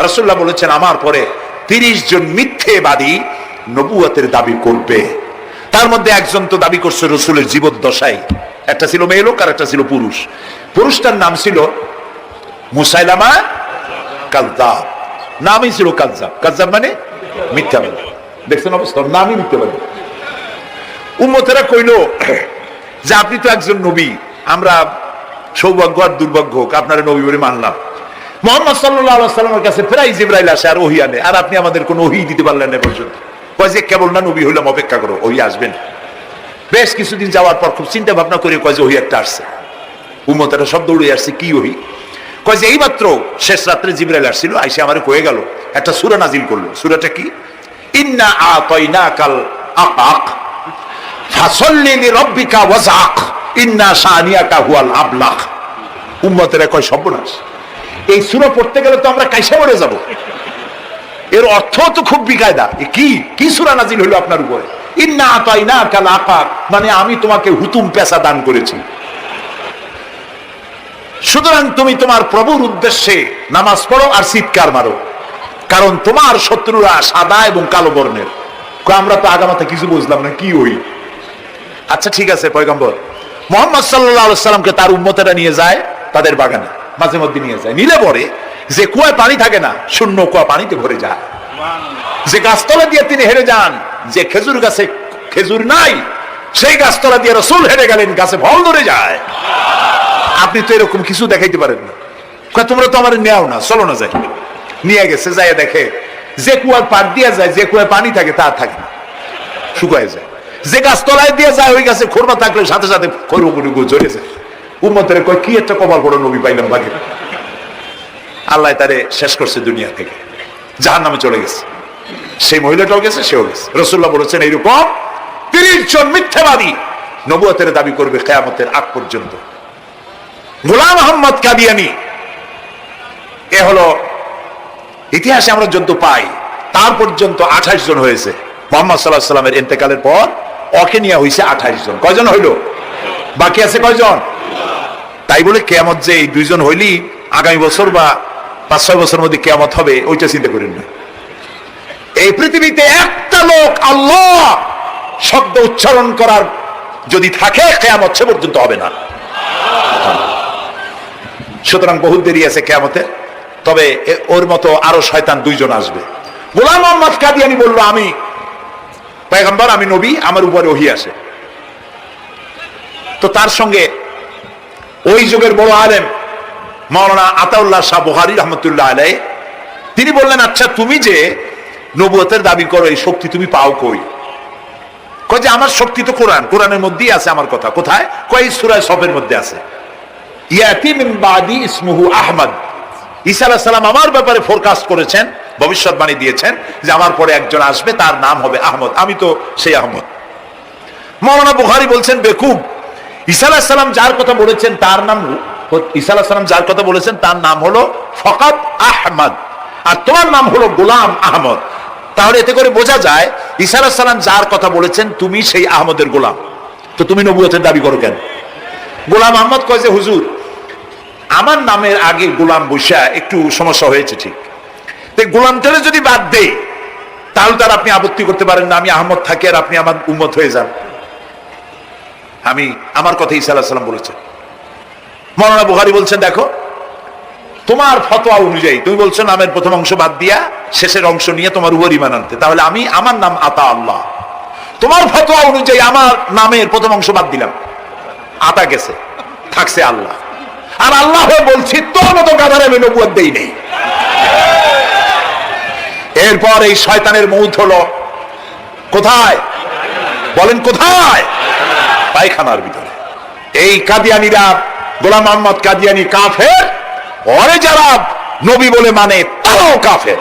রসুল্লাহ বলেছেন, আমার পরে তিরিশ জন মিথ্যেবাদী নবুয়াতের দাবি করবে। তার মধ্যে একজন তো দাবি করছে রসুলের জীবদ্দশায়। একটা ছিল মেয়ে লোক আর একটা ছিল পুরুষ। পুরুষটার নাম ছিল মুসাইলামা কালজাব নামই ছিল কালজাব কালজাব মানে মিথ্যাবাদী দেখছেন অবস্থা? নামই মিথ্যাবাদী উম্মতেরা কইল যে, আপনি তো একজন নবী। আমরা সৌভাগ্য আর দুর্ভাগ্য হোক, আপনারা নবী বলে মানলাম। মোহাম্মদ সাল্লামের কাছে প্রায় জিব্রাইল আসে, আর ওহি আনে। আর আপনি আমাদের কোনো ওহি দিতে পারলেন না পর্যন্ত। কয় যে, কেবল না, নবী হইলাম, অপেক্ষা করো, ওহি আসবেন বেশ কিছুদিন যাওয়ার পর খুব চিন্তা ভাবনা করে কয় যে, ওহি একটা আসছে। উম্মতেরা সব দৌড়ে আসছে, কি ওহি? কয় যে, এইমাত্র শেষ রাত্রে জিব্রাইল আসছিল, আইসে আমারে কয়ে গেল, একটা সুরা নাজিল করল। সুরাটা কি? ইন্না আতাইনা কাল আকাক ফাসল্লি লিরাব্বিকা ওয়াজাক ইন্না শানিয়াকা হুয়াল আবলাক। উম্মতেরা কয়, সর্বনাশ। এই সূরা পড়তে গেলে তো আমরা কাইসা মরে যাব। এর অর্থ তো খুব বিকায়দা। কি? কি সূরা নাজিল হলো আপনার উপরে? ইন্না আতাইনা কাল আকাক মানে আমি তোমাকে হুতুম পেশা দান করেছি। সুতরাং তুমি তোমার প্রভুর উদ্দেশ্যে নামাজ পড়ো আর চিৎকার মারো। কারণ তোমার শত্রুরা সাদা এবং কালো বর্ণের। আমরা তো আগামাতে কিছু বুঝলাম না, কি ওই? আচ্ছা ঠিক আছে, পয়গম্বর। মোহাম্মদ সাল্লাহ সাল্লামকে তার উম্মতেরা নিয়ে যায় তাদের বাগানে। মাঝে মধ্যে নিয়ে যায়। নিলে পরে যে কুয়ায় পানি থাকে না, শূন্য কুয়া পানিতে ভরে যায়। যে গাছতলা দিয়ে তিনি হেরে যান, যে খেজুর গাছে খেজুর নাই, সেই গাছতলা দিয়ে রসুল হেরে গেলেন, গাছে ফল ধরে যায়। আপনি তো এরকম কিছু দেখাইতে পারেন না। তোমরা তো আমার নেও না, চলো না যাই। নিয়ে গেছে যাই দেখে, যে কুয়ার পাট দিয়ে যায়, যে কুয়ায় পানি থাকে, তা থাকে না। শুকায় যায়। যে গাছ তলায় দিয়ে যায়, ওই গাছে খোরমা থাকলে সাথে সাথে খরুগুড়ি ঝরে যায়। উম্মতের কয়, কি একটা কপাল বড় নবী পাইলাম বাকি আল্লাহ তারে শেষ করছে দুনিয়া থেকে। জাহান নামে চলে গেছে। সেই মহিলাটাও গেছে, সেও গেছে। রসুল্লাহ বলেছেন এইরকম তিরিশ জন মিথ্যাবাদী নবুয়তের দাবি করবে কেয়ামতের আগ পর্যন্ত। গোলাম আহম্মদ কাদিয়ানি, এ হলো ইতিহাসে আমরা যত পাই, তার পর্যন্ত আঠাশ জন হয়েছে। মোহাম্মদ সাল্লাহ সাল্লামের এতেকালের পর অকে নিয়ে হয়েছে আঠাশ জন। কয়জন হইল? বাকি আছে কয়জন? তাই বলে কেয়ামত যে এই দুইজন হইলি, আগামী বছর বা পাঁচ, ছয় বছর মধ্যে কেয়ামত হবে, ওইটা চিন্তা করেন না। এই পৃথিবীতে একটা লোক আল্লাহ শব্দ উচ্চারণ করার যদি থাকে, কেয়ামত সে পর্যন্ত হবে না। সুতরাং বহুত দেরি আছে কেয়ামতে, তবে ওর মতো আরও শয়তান দুইজন আসবে। গোলাম মোহাম্মদ কাদিয়ানি বলল, আমি, পয়গম্বর, আমি নবী, আমার উপরে ওহি আসে তো তার সঙ্গে ওই যুগের বড় আলেম মৌলানা আতাউল্লাহ শাহ বুহারি রহমতুল্লাহ আলাই তিনি বললেন আচ্ছা তুমি যে নবুয়তের দাবি করো, এই শক্তি তুমি পাও কই? কয় যে, আমার শক্তি তো কোরআন, কোরআনের মধ্যেই আছে আমার কথা। কোথায়? কয় সুরায় সবের মধ্যে আছে। ইয়াতি বাদি ইসমুহু আহমদ। ঈসা সালাম আমার ব্যাপারে ফোরকাস্ট করেছেন, ভবিষ্যৎবাণী দিয়েছেন যে, আমার পরে একজন আসবে, তার নাম হবে আহমদ। আমি তো সেই আহমদ। মৌলানা বুখারী বলছেন, বেকুব আলাইহিস যার কথা বলেছেন তার নাম আলাইহিস যার কথা বলেছেন তার নাম হলো ফকাত আহমদ। আর তোমার নাম হলো গোলাম আহমদ। তাহলে এতে করে বোঝা যায়, ঈসা সালাম যার কথা বলেছেন তুমি সেই আহমদের গোলাম। তো তুমি নবুয়তের দাবি করো কেন? গোলাম আহমদ কয় যে, হুজুর, আমার নামের আগে গোলাম বৈশা একটু সমস্যা হয়েছে ঠিক। গোলামটারে যদি বাদ দেয় তাহলে তার আপনি আপত্তি করতে পারেন না, আমি আহমদ থাকি আর আপনি আমার উম্মত হয়ে যান। আমি আমার কথা ঈসা আলাহ সাল্লাম বলেছেন। বুহারি বলছেন, দেখো, তোমার ফতোয়া অনুযায়ী, তুমি বলছো নামের প্রথম অংশ বাদ দিয়া শেষের অংশ নিয়ে তোমার উপর ইমান আনতে। তাহলে আমি আমার নাম আতা আল্লাহ। তোমার ফতোয়া অনুযায়ী আমার নামের প্রথম অংশ বাদ দিলাম। আতা গেছে, থাকছে আল্লাহ। আর আল্লাহ বলছি, তোর মতো গাধার আমি নবুয়াদ দেই নেই। এরপর এই শয়তানের মৌত হলো কোথায়? বলেন কোথায়? পায়খানার ভিতরে। এই কাদিয়ানিরা গোলাম আহমদ কাদিয়ানি কাফের, পরে যারা নবী বলে মানে তারাও কাফের।